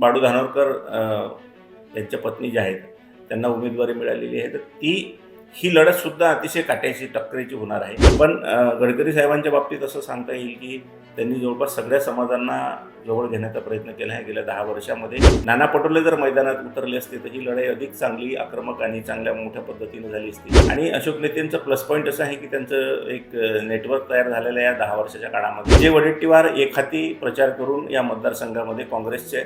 बाडू धानोरकर यांच्या पत्नी ज्या आहेत त्यांना उमेदवारी मिळालेली आहे. तर ती ही लढत सुद्धा अतिशय काट्याची टक्करीची होणार आहे. पण गडकरी साहेबांच्या बाबतीत असं सांगता येईल की त्यांनी जवळपास सगळ्या समाजांना जवळ घेण्याचा प्रयत्न केला आहे. गेल्या दहा वर्षामध्ये नाना पटोले जर मैदानात उतरले असते तर ही लढाई अधिक चांगली आक्रमक आणि चांगल्या मोठ्या पद्धतीने झाली असती. आणि अशोक नेत्यांचं प्लस पॉईंट असं आहे की त्यांचं एक नेटवर्क तयार झालेलं आहे या दहा वर्षाच्या काळामध्ये. जे वडेट्टीवार एखादी प्रचार करून या मतदारसंघामध्ये काँग्रेसचे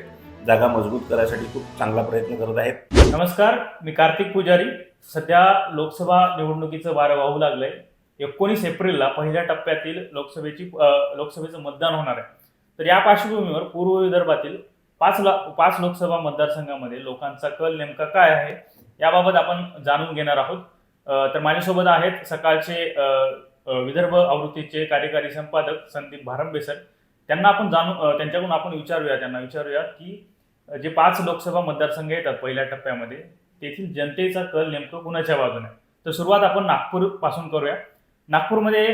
जागा मजबूत करायसाठी खूप चांगला प्रयत्न करत आहेत. नमस्कार मी कार्तिक पुजारी. सध्या लोकसभा निवडणुकीचं वारं वाहू लागलंय. एकोणीस एप्रिलला पहिल्या टप्प्यातील लोकसभेची लोकसभेचं मतदान होणार आहे. तर या पार्श्वभूमीवर पूर्व विदर्भातील पाच ला पाच लोकसभा मतदारसंघामध्ये लोकांचा कल नेमका काय आहे याबाबत आपण जाणून घेणार आहोत. तर माझ्यासोबत आहेत सकाळचे विदर्भ आवृत्तीचे कार्यकारी संपादक संदीप भारंबे सर. त्यांना आपण जाणू त्यांच्याकडून आपण विचारूया त्यांना विचारूया की जे पाच लोकसभा मतदारसंघ येतात पहिल्या टप्प्यामध्ये तेथील जनतेचा कल नेमकं कुणाच्या बाजूने? आहे? तर सुरुवात आपण नागपूरपासून करूया. नागपूरमध्ये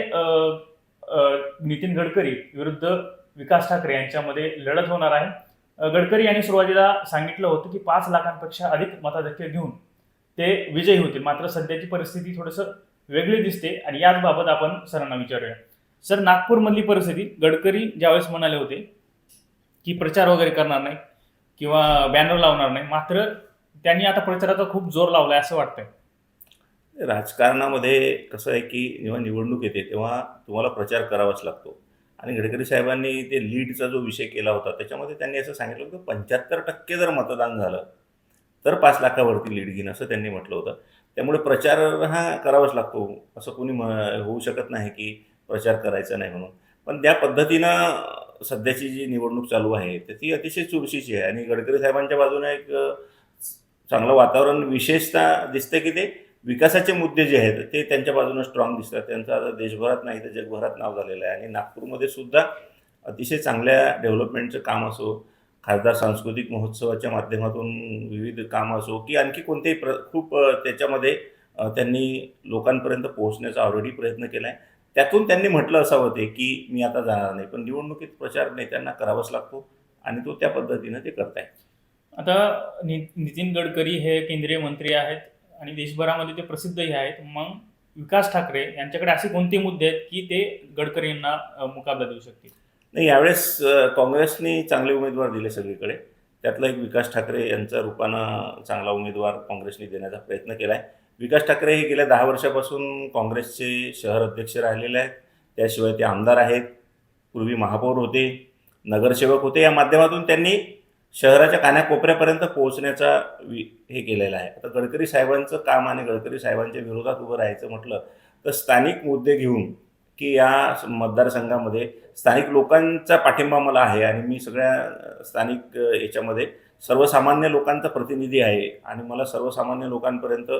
नितीन गडकरी विरुद्ध विकास ठाकरे यांच्यामध्ये लढत होणार आहे. गडकरी यांनी सुरुवातीला सांगितलं होतं की पाच लाखांपेक्षा अधिक मताधिक्य घेऊन ते विजयी होतील. मात्र सध्याची परिस्थिती थोडंसं वेगळी दिसते आणि याच बाबत आपण सरांना विचारूया. सर नागपूरमधली परिस्थिती गडकरी ज्यावेळेस म्हणाले होते की प्रचार वगैरे करणार नाही किंवा बॅनर लावणार नाही. मात्र त्यांनी आता प्रचाराचा खूप जोर लावला आहे असं वाटतंय. राजकारणामध्ये कसं आहे की जेव्हा निवडणूक येते तेव्हा तुम्हाला प्रचार करावाच लागतो. आणि गडकरी साहेबांनी ते लीडचा जो विषय केला होता त्याच्यामध्ये त्यांनी असं सांगितलं होतं पंच्याहत्तर टक्के जर मतदान झालं तर पाच लाखावरती लीड घेईन असं त्यांनी म्हटलं होतं. त्यामुळे प्रचार हा करावाच लागतो. असं कोणी म होऊ शकत नाही की प्रचार करायचा नाही म्हणून. पण त्या पद्धतीनं सध्याची जी निवडणूक चालू आहे तर ती अतिशय चुरशीची आहे. आणि गडकरी साहेबांच्या बाजूने एक चांगलं वातावरण विशेषतः दिसतं की ते विकासाचे मुद्दे जे आहेत ते त्यांच्या बाजूने स्ट्रॉंग दिसतात. त्यांचं आता देशभरात नाही तर जगभरात नाव झालेलं आहे. आणि नागपूरमध्ये सुद्धा अतिशय चांगल्या डेव्हलपमेंटचं काम असो खासदार सांस्कृतिक महोत्सवाच्या माध्यमातून विविध कामं असो की आणखी कोणतेही प्र खूप त्याच्यामध्ये त्यांनी लोकांपर्यंत पोहोचण्याचा ऑलरेडी प्रयत्न केला आहे त्यातून त्यांनी म्हटलं असावं ते की मी आता जाणार नाही पण निवडणुकीत प्रचार नेत्यांना करावाच लागतो आणि तो त्या पद्धतीनं ते करताय. आता नि नितीन गडकरी हे केंद्रीय मंत्री आहेत आणि देशभरामध्ये ते प्रसिद्धही आहेत. मग विकास ठाकरे यांच्याकडे असे कोणते मुद्दे आहेत की ते गडकरी यांना मुकाबला देऊ शकतील? नाही यावेळेस काँग्रेसनी चांगले उमेदवार दिले सगळीकडे. त्यातला एक विकास ठाकरे यांच्या रूपानं चांगला उमेदवार काँग्रेसने देण्याचा प्रयत्न केला आहे विकास ठाकरे हे गेल्या दहा वर्षापासून काँग्रेसचे शहर अध्यक्ष राहिलेले आहेत. त्याशिवाय ते आमदार आहेत. पूर्वी महापौर होते नगरसेवक होते. या माध्यमातून त्यांनी शहराच्या कानाकोपऱ्यापर्यंत पोहोचण्याचा वि हे केलेलं आहे. आता गडकरी साहेबांचं काम आणि गडकरी साहेबांच्या विरोधात उभं राहायचं म्हटलं तर स्थानिक मुद्दे घेऊन की या मतदारसंघामध्ये स्थानिक लोकांचा पाठिंबा मला आहे आणि मी सगळ्या स्थानिक याच्यामध्ये सर्वसामान्य लोकांचा प्रतिनिधी आहे आणि मला सर्वसामान्य लोकांपर्यंत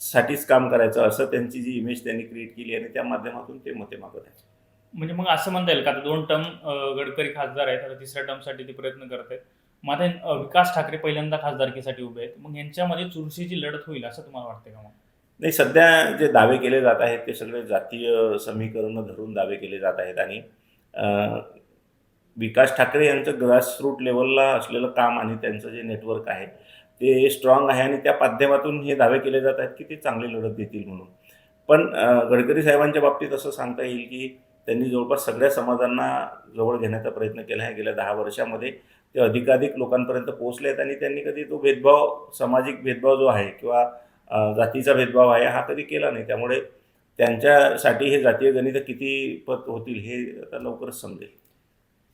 साठीच काम करायचं असं त्यांची जी इमेज त्यांनी क्रिएट केली आणि त्या माध्यमातून ते मते मागत आहे म्हणजे मग असं म्हणता येईल का? आता दोन टर्म गडकरी खासदार आहेत आता तिसऱ्या टर्मसाठी ते प्रयत्न करत आहेत मग आता विकास ठाकरे पहिल्यांदा खासदारकीसाठी उभे आहेत. मग यांच्यामध्ये चुरशीची लढत होईल असं तुम्हाला वाटतंय का मग? नाही सध्या जे दावे केले जात आहेत ते सगळे जातीय समीकरणं धरून दावे केले जात आहेत आणि विकास ठाकरे यांचं ग्रासरूट लेवलला असलेलं काम आणि त्यांचं जे नेटवर्क आहे ते स्ट्रॉंग आहे आणि त्या माध्यमातून हे दावे केले जात आहेत की ते चांगली लढत देतील म्हणून. पण गडकरी साहेबांच्या बाबतीत असं सांगता येईल की त्यांनी जवळपास सगळ्या समाजांना जवळ घेण्याचा प्रयत्न केला आहे. गेल्या दहा वर्षामध्ये ते अधिकाधिक लोकांपर्यंत पोहोचले आहेत आणि त्यांनी कधी तो भेदभाव सामाजिक भेदभाव जो आहे किंवा जातीचा भेदभाव आहे हा कधी केला नाही. त्यामुळे त्यांच्यासाठी हे जातीय गणित किती पत होतील हे आता लवकरच समजेल.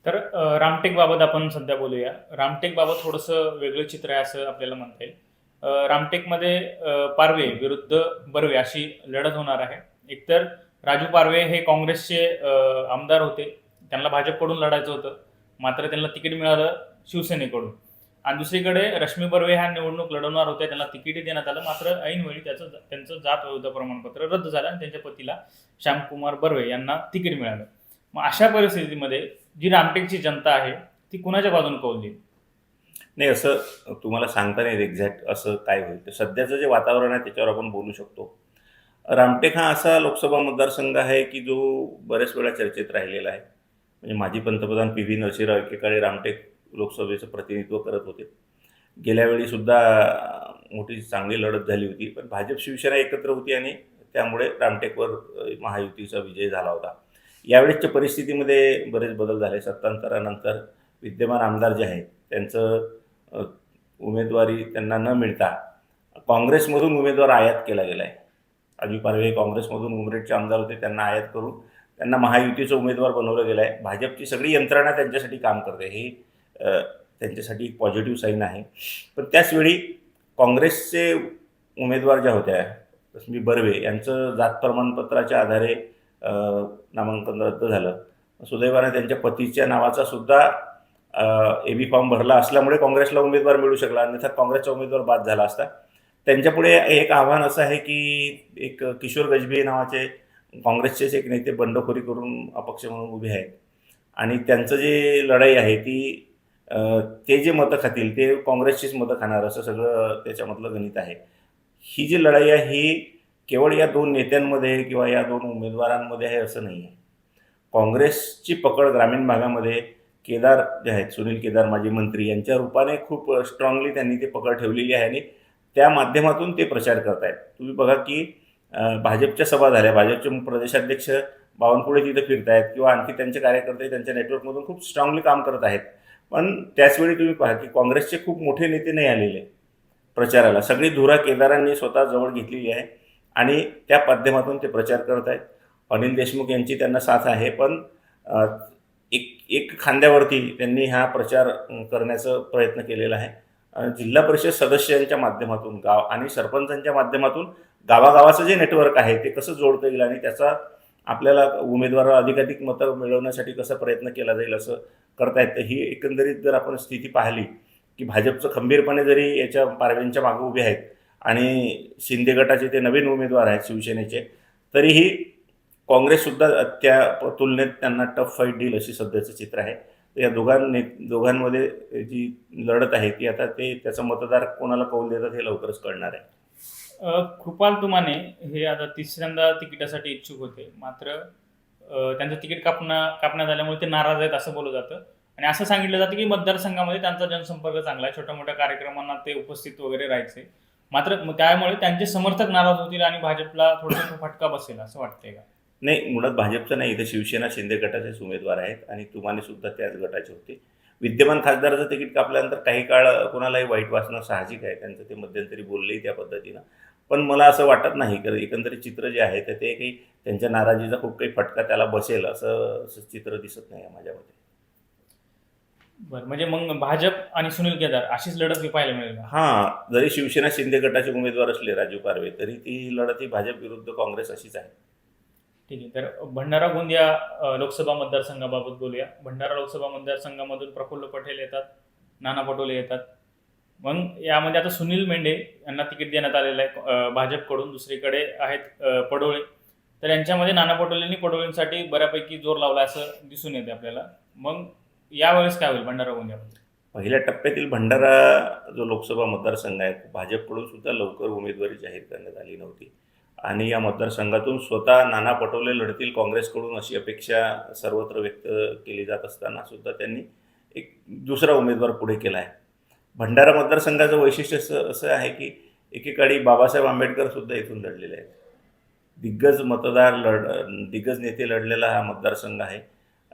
तर रामटेक बाबत आपण सध्या बोलूया. रामटेक बाबत थोडंसं वेगळं चित्र आहे असं आपल्याला म्हणता येईल. रामटेकमध्ये पारवे विरुद्ध बर्वे अशी लढत होणार आहे. एकतर राजू पारवे हे काँग्रेसचे आमदार होते. त्यांना भाजपकडून लढायचं होतं. मात्र त्यांना तिकीट मिळालं शिवसेनेकडून. आणि दुसरीकडे रश्मी बर्वे ह्या निवडणूक लढवणार होत्या त्यांना तिकीटही देण्यात आलं. मात्र ऐनवेळी त्याचं त्यांचं जात विरुद्ध प्रमाणपत्र रद्द झालं आणि त्यांच्या पतीला श्यामकुमार बर्वे यांना तिकीट मिळालं. मग अशा परिस्थितीमध्ये जी रामटेकची जनता आहे ती कुणाच्या बाजूने कौल देईल? नाही असं तुम्हाला सांगता नाही एक्झॅक्ट असं काय होईल. तर सध्याचं जे वातावरण आहे त्याच्यावर आपण बोलू शकतो. रामटेक हा असा लोकसभा मतदारसंघ आहे की जो बऱ्याच वेळा चर्चेत राहिलेला आहे. म्हणजे माजी पंतप्रधान पी व्ही नरसिंहराव एकेकाळी रामटेक लोकसभेचं प्रतिनिधित्व करत होते. गेल्या वेळीसुद्धा मोठी चांगली लढत झाली होती. पण भाजप शिवसेना एकत्र होती आणि त्यामुळे रामटेकवर महायुतीचा विजय झाला होता. यावेळेसच्या परिस्थितीमध्ये बरेच बदल झाले. सत्तांतरानंतर विद्यमान आमदार जे आहेत त्यांचं उमेदवारी त्यांना न मिळता काँग्रेसमधून उमेदवार आयात केला गेला आहे अजित पारवे काँग्रेसमधून उमरेडचे आमदार होते त्यांना आयात करून त्यांना महायुतीचा उमेदवार बनवलं गेलं आहे भाजपची सगळी यंत्रणा त्यांच्यासाठी काम करते. हे त्यांच्यासाठी एक पॉझिटिव्ह साईन आहे. पण त्याचवेळी काँग्रेसचे उमेदवार ज्या होत्या रश्मी बर्वे यांचं जात प्रमाणपत्राच्या आधारे नामांकन रद्द झालं. सुदैवाने त्यांच्या पतीच्या नावाचा सुद्धा ए बी फॉर्म भरला असल्यामुळे काँग्रेसला उमेदवार मिळू शकला अन्यथा काँग्रेसचा उमेदवार बाद झाला असता. त्यांच्यापुढे एक आव्हान असं आहे की एक किशोर गजबी नावाचे काँग्रेसचेच एक नेते बंडखोरी करून अपक्ष म्हणून उभे आहेत. आणि त्यांचं जे लढाई आहे ती ते जे मतं खातील ते काँग्रेसचीच मतं खाणार असं सगळं त्याच्यामधलं गणित आहे. ही जी लढाई आहे ही केवळ या दोन नेत्यांमध्ये किंवा या दोन उमेदवारांमध्ये आहे असं नाही आहे काँग्रेसची पकड ग्रामीण भागामध्ये केदार जे आहेत सुनील केदार माजी मंत्री यांच्या रूपाने खूप स्ट्रॉंगली त्यांनी ते पकड ठेवलेली आहे आणि त्या माध्यमातून ते प्रचार करत आहेत तुम्ही बघा की भाजपच्या सभा झाल्या. भाजपचे प्रदेशाध्यक्ष बावनकुळे तिथे आहेत किंवा आणखी त्यांचे कार्यकर्ते त्यांच्या नेटवर्कमधून खूप स्ट्रॉंगली काम करत आहेत. पण त्याचवेळी तुम्ही पहा की काँग्रेसचे खूप मोठे नेते नाही आलेले प्रचाराला. सगळी धुरा केदारांनी स्वतः जवळ घेतलेली आहे. आणि त्या माध्यमातून ते प्रचार करत आहेत. अनिल देशमुख यांची त्यांना साथ आहे पण एक एक खांद्यावरती त्यांनी हा प्रचार करण्याचा प्रयत्न केलेला आहे. जिल्हा परिषद सदस्यांच्या माध्यमातून गाव आणि सरपंचांच्या माध्यमातून गावागावाचं जे नेटवर्क आहे ते कसं जोडता येईल आणि त्याचा आपल्याला उमेदवाराला अधिकाधिक मतं मिळवण्यासाठी कसा प्रयत्न केला जाईल असं करतायत तर ही एकंदरीत जर आपण स्थिती पाहिली की भाजपचं खंबीरपणे जरी याच्या पारव्यांच्या मागे उभे आहेत आणि शिंदे गटाचे ते नवीन उमेदवार आहेत शिवसेनेचे तरीही काँग्रेससुद्धा त्या तुलनेत त्यांना टफ फाईट देईल अशी सध्याचं चित्र आहे. या दोघांनी दोघांमध्ये जी लढत आहे ती आता ते त्याचा मतदार कोणाला कौल देतात हे लवकरच कळणार आहे. कृपाल तुमाने हे आता तिसऱ्यांदा तिकिटासाठी इच्छुक होते. मात्र त्यांचं तिकीट कापणं कापण्यात आल्यामुळे ते नाराज आहेत असं बोललं जातं. आणि असं सांगितलं जातं की मतदारसंघामध्ये त्यांचा जनसंपर्क चांगला आहे. छोट्या मोठ्या कार्यक्रमांना ते उपस्थित वगैरे राहायचे. मात्र मग त्यामुळे त्यांचे समर्थक नाराज होतील आणि भाजपला थोडासा फटका बसेल असं वाटतंय का? नाही मुळात भाजपचं नाही इथं शिवसेना शिंदे गटाचेच उमेदवार आहेत आणि तुमाने सुद्धा त्याच गटाचे होते. विद्यमान खासदाराचं तिकीट कापल्यानंतर काही काळ कोणालाही वाईट वाचणं साहजिक आहे त्यांचं ते मध्यंतरी बोललेही त्या पद्धतीनं. पण मला असं वाटत नाही कारण एकंदरीत चित्र जे आहे तर ते काही त्यांच्या नाराजीचा खूप काही फटका त्याला बसेल असं असं चित्र दिसत नाही आहे माझ्या मते. बरं म्हणजे मग भाजप आणि सुनील केदार अशीच लढत मी पाहायला मिळेल का? हां जरी शिवसेना शिंदे गटाचे उमेदवार असले राजू पारवे तरी ती लढत ही भाजप विरुद्ध काँग्रेस अशीच आहे. ठीक आहे तर भंडारा गोंदिया अ, लोकसभा मतदारसंघाबाबत बोलूया. भंडारा लोकसभा मतदारसंघामधून प्रफुल्ल पटेल येतात नाना पटोले येतात. मग यामध्ये आता सुनील मेंढे यांना तिकीट देण्यात आलेलं आहे अ, भाजपकडून दुसरीकडे आहेत अ, पडोळे. तर यांच्यामध्ये नाना पटोलेंनी पडोळेंसाठी बऱ्यापैकी जोर लावला असं दिसून येते आपल्याला. मग यावेळेस काय होईल भंडारा गोंदियामध्ये पहिल्या टप्प्यातील भंडारा जो लोकसभा मतदारसंघ आहे भाजपकडून सुद्धा लवकर उमेदवारी जाहीर करण्यात आली नव्हती. आणि या मतदारसंघातून स्वतः नाना पटोले लढतील काँग्रेसकडून अशी अपेक्षा सर्वत्र व्यक्त केली जात असताना सुद्धा त्यांनी एक दुसरा उमेदवार पुढे केला आहे. भंडारा मतदारसंघाचं वैशिष्ट्य असं असं आहे की एकेकाळी बाबासाहेब आंबेडकर सुद्धा इथून लढलेले आहेत. दिग्गज मतदार लढ दिग्गज नेते लढलेला हा मतदारसंघ आहे.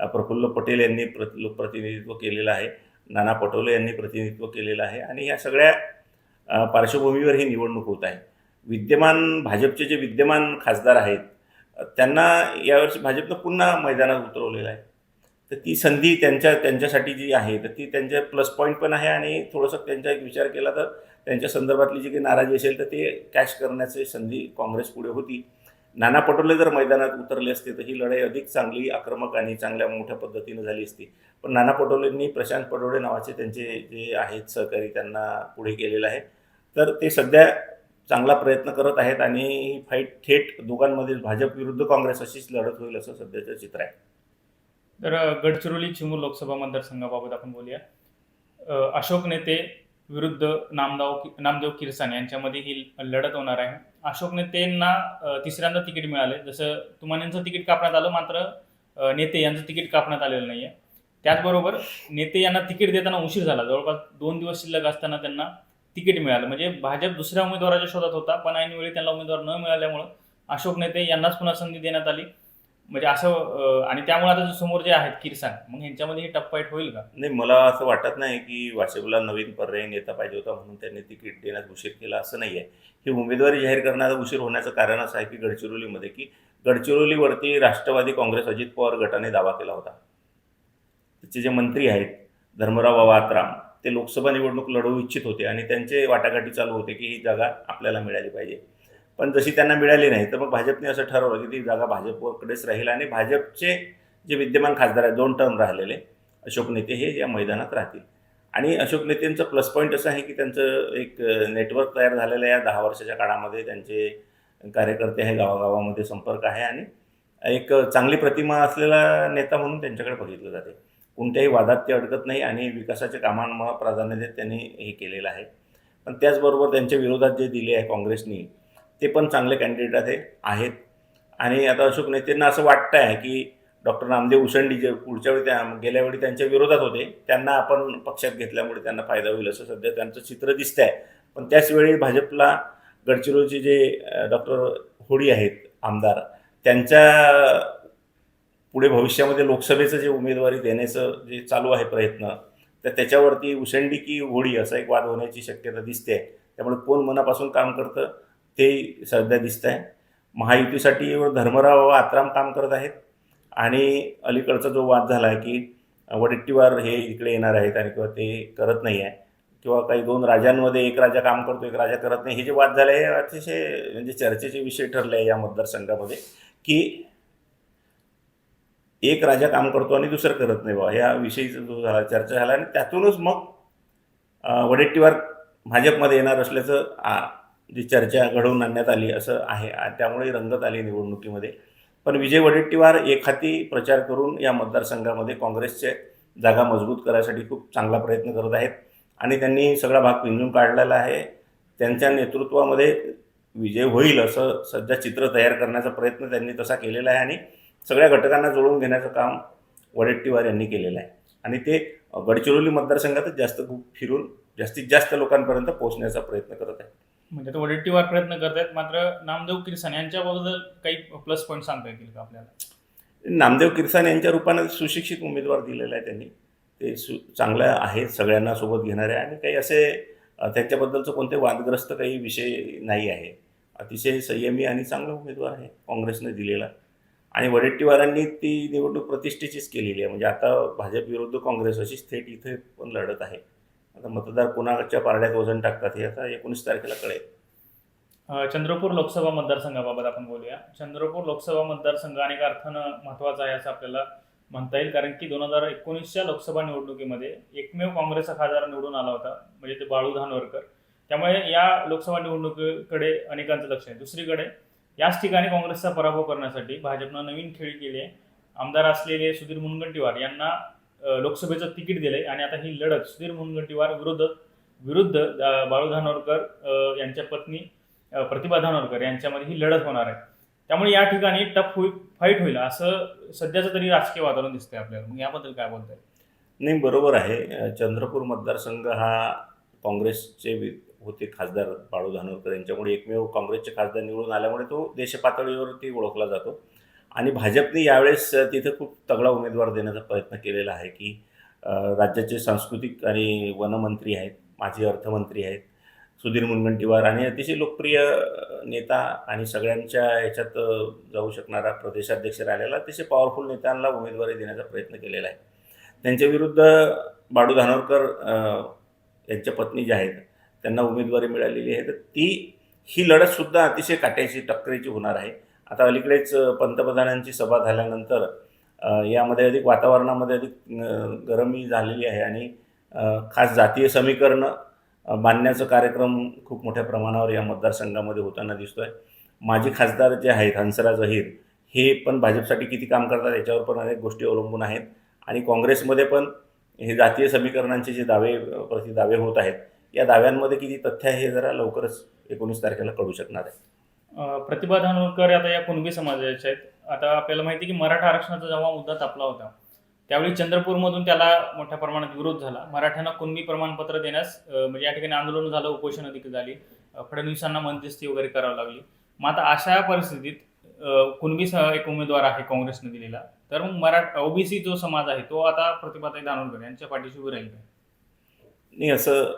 प्रफुल्ल पटेल यांनी प्रति प्रतिनिधित्व केलेलं आहे. नाना पटोले यांनी प्रतिनिधित्व केलेलं आहे. आणि या सगळ्या पार्श्वभूमीवर ही निवडणूक होत आहे. विद्यमान भाजपचे जे विद्यमान खासदार आहेत त्यांना यावर्षी भाजपनं पुन्हा मैदानात उतरवलेलं आहे. तर ती संधी त्यांच्या त्यांच्यासाठी जी आहे तर ती त्यांच्या प्लस पॉईंट पण आहे आणि थोडंसं त्यांचा एक विचार केला तर त्यांच्या संदर्भातली जी काही नाराजी असेल तर ते कॅश करण्याची संधी काँग्रेस पुढे होती. नाना पटोले जर मैदानात उतरले असते तर ही लढाई अधिक चांगली आक्रमक आणि चांगल्या मोठ्या पद्धतीनं झाली असती. पण नाना पटोलेंनी प्रशांत पटोले नावाचे त्यांचे जे आहेत सहकारी त्यांना पुढे केलेलं आहे. तर ते सध्या चांगला प्रयत्न करत आहेत आणि ही फाईट थेट दोघांमधील भाजप विरुद्ध काँग्रेस अशीच लढत होईल असं सध्याचं चित्र आहे. तर गडचिरोली चिमूर लोकसभा मतदारसंघाबाबत आपण बोलूया. अशोक नेते विरुद्ध नामदाव नामदेव किरसान यांच्यामध्ये ही लढत होणार आहे. अशोक नेतेंना तिसऱ्यांदा तिकीट मिळाले. जसं तुमानेंचं तिकीट कापण्यात आलं मात्र नेते यांचं तिकीट कापण्यात आलेलं नाही आहे त्याचबरोबर नेते यांना तिकीट देताना उशीर झाला. जवळपास दोन दिवस शिल्लक असताना त्यांना तिकीट मिळालं. म्हणजे भाजप दुसऱ्या उमेदवाराच्या शोधात होता पण ऐनवेळी त्यांना उमेदवार न मिळाल्यामुळं अशोक नेते यांनाच पुन्हा संधी देण्यात आली. म्हणजे असं आणि त्यामुळे आता समोर जे आहेत किरसान मग यांच्यामध्ये टप्पाईट होईल का? नाही मला असं वाटत नाही की वाशिपला नवीन पर्याय नेता पाहिजे होता म्हणून त्यांनी तिकीट देण्यात उशीर केला असं नाही आहे. ही उमेदवारी जाहीर करण्याचा उशीर होण्याचं कारण असं आहे की गडचिरोलीमध्ये की गडचिरोलीवरती राष्ट्रवादी काँग्रेस अजित पवार गटाने दावा केला होता. त्याचे जे मंत्री आहेत धर्मराव वात्राम ते लोकसभा निवडणूक लढवू इच्छित होते आणि त्यांचे वाटाघाटी चालू होते की ही जागा आपल्याला मिळाली पाहिजे. पण जशी त्यांना मिळाली नाही तर मग भाजपने असं ठरवलं की ती जागा भाजपकडेच राहील आणि भाजपचे जे विद्यमान खासदार आहेत दोन टर्म राहिलेले अशोक नेते हे या मैदानात राहतील. आणि अशोक नेतेंचं प्लस पॉईंट असं आहे की त्यांचं एक नेटवर्क तयार झालेलं आहे. या दहा वर्षाच्या काळामध्ये त्यांचे कार्यकर्ते आहे गावागावामध्ये संपर्क आहे आणि एक चांगली प्रतिमा असलेला नेता म्हणून त्यांच्याकडे बघितलं जाते. कोणत्याही वादात ते अडकत नाही आणि विकासाच्या कामांमुळे प्राधान्य देत त्यांनी हे केलेलं आहे. पण त्याचबरोबर त्यांच्या विरोधात जे दिले आहे काँग्रेसनी ते पण चांगले कॅन्डिडेट आहे आहेत. आणि आता अशोक नेतेंना असं वाटतं आहे की डॉक्टर नामदेव उशंडी जे पुढच्या वेळी त्या गेल्या वेळी त्यांच्या विरोधात होते त्यांना आपण पक्षात घेतल्यामुळे त्यांना फायदा होईल असं सध्या त्यांचं चित्र दिसतं आहे पण त्याचवेळी भाजपला गडचिरोलीचे जे डॉक्टर होडी आहेत आमदार त्यांच्या पुढे भविष्यामध्ये लोकसभेचं जे उमेदवारी देण्याचं जे चालू आहे प्रयत्न तर त्याच्यावरती उसंडी की होडी असा एक वाद होण्याची शक्यता दिसते. त्यामुळे कोण मनापासून काम करतं? ते सध्या दिसत आहे महायुतीसाठी धर्मराव आत्राम काम करत आहेत. आणि अलीकडचा जो वाद झाला आहे की वडेट्टीवार हे इकडे येणार आहेत आणि किंवा ते करत नाही आहे किंवा काही दोन राजांमध्ये एक राजा काम करतो एक राजा करत नाही हे जे वाद झाले हे अतिशय म्हणजे चर्चेचे विषय ठरले आहे या मतदारसंघामध्ये की एक राजा काम करतो आणि दुसरं करत नाही बाबा. या विषयीचा जो झाला चर्चा झाला आणि त्यातूनच मग वडेट्टीवार भाजपमध्ये येणार असल्याचं आ, जी चर्चा घडवून आणण्यात आली असं आहे. त्यामुळे रंगत आली निवडणुकीमध्ये. पण विजय वडेट्टीवार एक हाती प्रचार करून या मतदारसंघामध्ये काँग्रेसचे जागा मजबूत करायसाठी खूप चांगला प्रयत्न करत आहेत. आणि त्यांनी सगळा भाग पिंजून काढलेला आहे. त्यांच्या नेतृत्वामध्ये विजय होईल असं सध्या चित्र तयार करण्याचा प्रयत्न त्यांनी तसा केलेला आहे. आणि सगळ्या घटकांना जुळवून घेण्याचं काम वडेट्टीवार यांनी केलेलं आहे. आणि ते गडचिरोली मतदारसंघातच जास्त खूप फिरून जास्तीत जास्त लोकांपर्यंत पोहोचण्याचा प्रयत्न करत आहे म्हणजे आता वडेट्टीवार प्रयत्न करतायत मात्र नामदेव किरसान यांच्याबद्दल काही प्लस पॉईंट सांगता येतील का आपल्याला? नामदेव किरसान यांच्या रूपाने सुशिक्षित उमेदवार दिलेला आहे त्यांनी. ते सु चांगलं आहेत सगळ्यांना सोबत घेणारे आणि काही असे त्यांच्याबद्दलचं कोणते वादग्रस्त काही विषय नाही आहे. अतिशय संयमी आणि चांगला उमेदवार आहे काँग्रेसने दिलेला. आणि वडेट्टीवारांनी ती निवडणूक प्रतिष्ठेचीच केलेली आहे. म्हणजे आता भाजप विरुद्ध काँग्रेस अशीच थेट इथे पण लढत आहे. आता मतदार कोणाच्या पारड्यात वजन टाकतात हे आता एकोणीस तारखेला कळेल. चंद्रपूर लोकसभा मतदारसंघाबाबत आपण बोलूया. चंद्रपूर लोकसभा मतदारसंघ अनेक अर्थानं महत्त्वाचा आहे असं आपल्याला म्हणता येईल. कारण की दोन हजार एकोणीसच्या लोकसभा निवडणुकीमध्ये एकमेव काँग्रेसचा खासदार निवडून आला होता म्हणजे ते बाळू धानवरकर त्यामुळे या लोकसभा निवडणुकीकडे अनेकांचं लक्ष आहे. दुसरीकडे याच ठिकाणी काँग्रेसचा पराभव करण्यासाठी भाजपनं नवीन खेळी केली आहे. आमदार असलेले सुधीर मुनगंटीवार यांना लोकसभेचं तिकीट दिलंय आणि आता ही लढत सुधीर मुनगंटीवार विरुद्ध विरुद्ध बाळू धानोरकर यांच्या पत्नी प्रतिभा धानोरकर यांच्यामध्ये ही लढत होणार आहे. त्यामुळे या ठिकाणी टफ होईल फाईट होईल असं सध्याचं तरी राजकीय वातावरण दिसतंय आपल्याला. मग याबद्दल काय बोलताय? नाही बरोबर आहे. चंद्रपूर मतदारसंघ हा काँग्रेसचे होते खासदार बाळू धानोरकर यांच्यामुळे एकमेव काँग्रेसचे खासदार निवडून आल्यामुळे तो देशपातळीवरती ओळखला जातो. आणि भाजपने यावेळेस तिथं तिथे खूप तगडा उमेदवार देण्याचा प्रयत्न केलेला आहे की राज्याचे सांस्कृतिक आणि वनमंत्री आहेत माजी अर्थमंत्री आहेत सुधीर मुनगंटीवार आणि अतिशय लोकप्रिय नेता आणि सगळ्यांच्या याच्यात जाऊ शकणारा प्रदेशाध्यक्ष राहिलेला अतिशय पॉवरफुल नेत्यांना उमेदवारी देण्याचा प्रयत्न केलेला आहे. त्यांच्या विरुद्ध बाळू धानोरकर यांच्या पत्नी ज्या आहेत त्यांना उमेदवारी मिळालेली आहे. तर ती ही लढतसुद्धा अतिशय काट्याची टक्करीची होणार आहे. आता अलीकडेच पंतप्रधानांची सभा झाल्यानंतर यामध्ये अधिक वातावरणामध्ये अधिक गरमी झालेली आहे आणि खास जातीय समीकरण बांधण्याचा कार्यक्रम खूप मोठ्या प्रमाणावर या मतदारसंघामध्ये होताना दिसतो आहे माजी खासदार जे आहेत हंसराज अहिर हे पण भाजपसाठी किती काम करतात याच्यावर पण अनेक गोष्टी अवलंबून आहेत. आणि काँग्रेसमध्ये पण हे जातीय समीकरणांचे जे दावे प्रति दावे होत आहेत या दाव्यांमध्ये किती तथ्य आहे हे जरा लवकरच एकोणीस तारखेला कळू शकणार आहे. प्रतिभा धानोरकर आता या कुणबी समाजाच्या आहेत. आता आपल्याला माहिती आहे की मराठा आरक्षणाचा जेव्हा मुद्दा तापला होता त्यावेळी चंद्रपूरमधून त्याला मोठ्या प्रमाणात विरोध झाला. मराठ्यांना कुणबी प्रमाणपत्र देण्यास म्हणजे या ठिकाणी आंदोलन झालं उपोषण देखील झाली फडणवीसांना मध्यस्थी वगैरे करावी लागली. मग आता अशा परिस्थितीत कुणबी एक उमेदवार आहे काँग्रेसने दिलेला तर मग मराठा ओबीसी जो समाज आहे तो आता प्रतिभाताई दानोरकर यांच्या पाठीशी उभी राहील नाही असं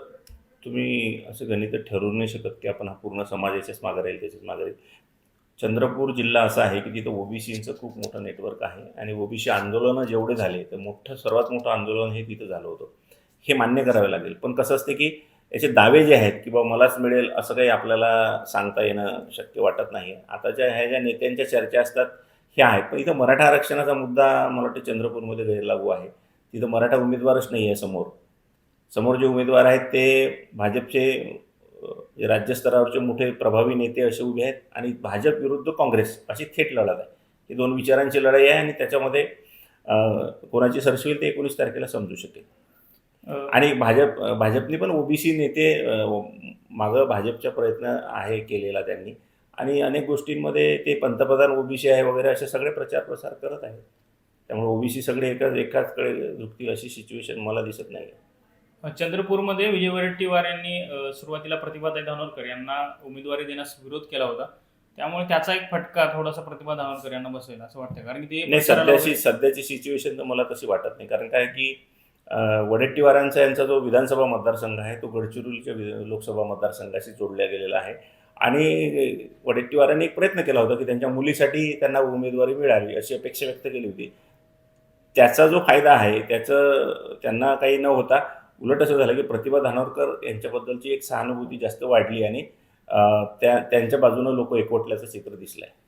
तुम्ही असं गणित ठरवू नाही शकत की आपण हा पूर्ण समाज याच्याच मागे राहील त्याच्याच मागे राहील चंद्रपूर जिल्हा असा आहे की तिथं ओबीसीचं खूप मोठं नेटवर्क आहे आणि ओबीसी आंदोलनं जेवढे झाले तर मोठं सर्वात मोठं आंदोलन हे तिथं झालं होतं. हे मान्य करावे लागेल. पण कसं असते की याचे दावे जे आहेत की बाबा मलाच मिळेल असं काही आपल्याला सांगता येणं शक्य वाटत नाही. आताच्या ह्या ज्या नेत्यांच्या चर्चा असतात ह्या आहेत. पण इथं मराठा आरक्षणाचा मुद्दा मला वाटतं चंद्रपूरमध्ये गैरलागू आहे. तिथं मराठा उमेदवारच नाही आहे समोर. समोर जे उमेदवार आहेत ते भाजपचे राज्यस्तरावरचे मोठे प्रभावी नेते असे उभे आहेत आणि भाजप विरुद्ध काँग्रेस अशी थेट लढत आहे. ही दोन विचारांची लढाई आहे आणि त्याच्यामध्ये कोणाची सरशी होईल ते एकोणीस तारखेला समजू शकेल. आणि भाजप भाजपने पण ओबीसी नेते मागं भाजपचा प्रयत्न आहे केलेला त्यांनी. आणि अनेक गोष्टींमध्ये ते पंतप्रधान ओबीसी आहे वगैरे असे सगळे प्रचार प्रसार करत आहेत. त्यामुळे ओबीसी सगळे एकाच एकाचकडे झुकतील अशी सिच्युएशन मला दिसत नाही चंद्रपूरमध्ये विजय वडेट्टीवार यांनी सुरुवातीला प्रतिभाताई धानोरकर यांना उमेदवारी देण्यास विरोध केला होता. त्यामुळे त्याचा एक फटका थोडासा प्रतिभा धानोरकर यांना बसेल असं वाटतं. कारण की ते सध्याची सध्याची सिच्युएशन तर मला तशी वाटत नाही. कारण काय की वडेट्टीवारांचा यांचा जो विधानसभा मतदारसंघ आहे तो गडचिरोलीच्या लोकसभा मतदारसंघाशी जोडला गेलेला आहे. आणि वडेट्टीवारांनी एक प्रयत्न केला होता की त्यांच्या मुलीसाठी त्यांना उमेदवारी मिळावी अशी अपेक्षा व्यक्त केली होती. त्याचा जो फायदा आहे त्याचं त्यांना काही न होता उलट असं झालं की प्रतिभा धानोरकर यांच्याबद्दलची एक सहानुभूती जास्त वाढली आणि त्या त्यांच्या बाजूनं लोक एकवटल्याचं चित्र दिसलं आहे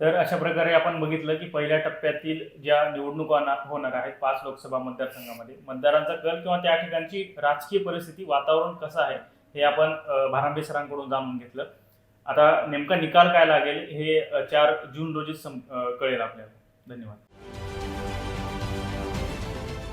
तर अशा प्रकारे आपण बघितलं की पहिल्या टप्प्यातील ज्या निवडणुका होणार आहेत पाच लोकसभा मतदारसंघामध्ये मतदारांचा कल किंवा त्या ठिकाणची राजकीय परिस्थिती वातावरण कसं आहे हे आपण अ, भारांबे सरांकडून जाणून घेतलं. आता नेमका निकाल काय लागेल हे चार जून रोजी सम- कळेल आपल्याला. धन्यवाद.